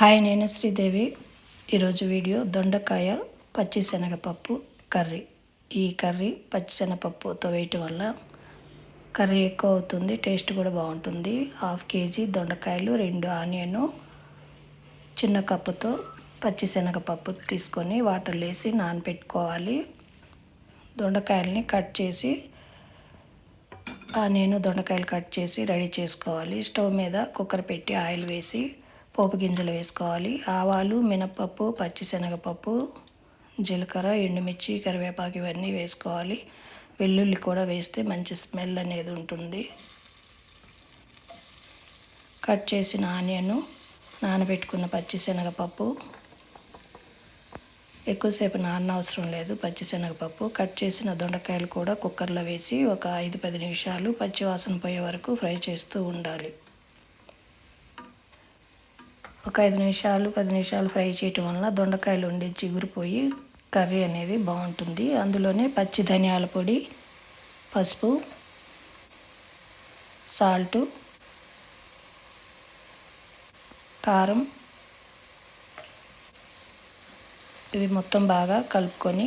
Hi నేను శ్రీదేవి. ఈరోజు video దొండకాయ పచ్చిశనగపప్పు కర్రీ. ఈ కర్రీ పచ్చిశనగపప్పుతో వేయటం వల్ల కర్రీ ఎక్కువ అవుతుంది టేస్ట్ కూడా బాగుంటుంది. హాఫ్ కేజీ దొండకాయలు రెండు ఆనియన్ చిన్న కప్పుతో పచ్చిశనగపప్పు తీసుకొని వాటర్లో వేసి నానబెట్టుకోవాలి దొండకాయలని కట్ చేసి ఆనియన్ దొండకాయలు కట్ చేసి రెడీ చేసుకోవాలి. స్టవ్ మీద కుక్కర్ పెట్టి ఆయిల్ వేసి పోపు గింజలు వేసుకోవాలి. ఆవాలు మినప్పప్పు పచ్చిశనగపప్పు జీలకర్ర ఎండుమిర్చి కరివేపాకు ఇవన్నీ వేసుకోవాలి. వెల్లుల్లి కూడా వేస్తే మంచి స్మెల్ అనేది ఉంటుంది. కట్ చేసిన ఆనియను నానబెట్టుకున్న పచ్చిశనగపప్పు. ఎక్కువసేపు నాన్న అవసరం లేదు పచ్చిశనగపప్పు. కట్ చేసిన దొండకాయలు కూడా కుక్కర్లో వేసి ఒక ఐదు పది నిమిషాలు పచ్చివాసన పోయే వరకు ఫ్రై చేస్తూ ఉండాలి. ఒక ఐదు నిమిషాలు పది నిమిషాలు ఫ్రై చేయటం వల్ల దొండకాయలు ఉండి చిగురిపోయి కర్రీ అనేది బాగుంటుంది. అందులోనే పచ్చి ధనియాల పొడి పసుపు సాల్టు కారం ఇవి మొత్తం బాగా కలుపుకొని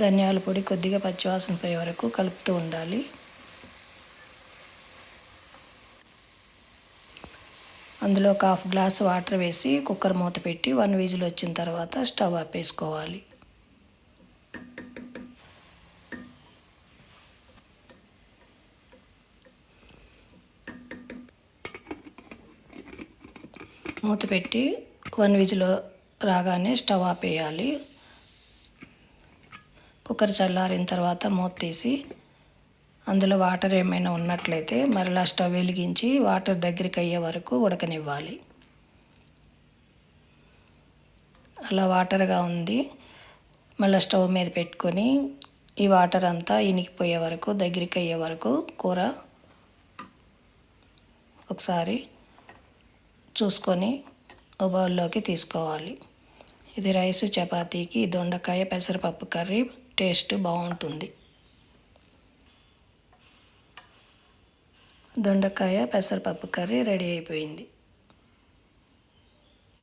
ధనియాల పొడి కొద్దిగా పచ్చివాసన పోయే వరకు కలుపుతూ ఉండాలి. అందులో ఒక హాఫ్ గ్లాస్ వాటర్ వేసి కుక్కర్ మూత పెట్టి వన్ విజిల్ వచ్చిన తర్వాత స్టవ్ ఆపేసుకోవాలి. మూత పెట్టి వన్ విజిల్ రాగానే స్టవ్ ఆపేయాలి. కుక్కర్ చల్లారిన తర్వాత మూత తీసి అందులో వాటర్ ఏమైనా ఉన్నట్లయితే మరలా స్టవ్ వెలిగించి వాటర్ దగ్గరికి అయ్యే వరకు ఉడకనివ్వాలి. అలా వాటర్గా ఉంది. మళ్ళీ స్టవ్ మీద పెట్టుకొని ఈ వాటర్ అంతా ఇనికిపోయే వరకు దగ్గరికి అయ్యే వరకు కూర ఒకసారి చూసుకొని ఓ బౌల్లోకి తీసుకోవాలి. ఇది రైసు చపాతీకి దొండకాయ పెసరపప్పు కర్రీ టేస్ట్ బాగుంటుంది. దొండకాయ పెసరపప్పు కర్రీ రెడీ అయిపోయింది.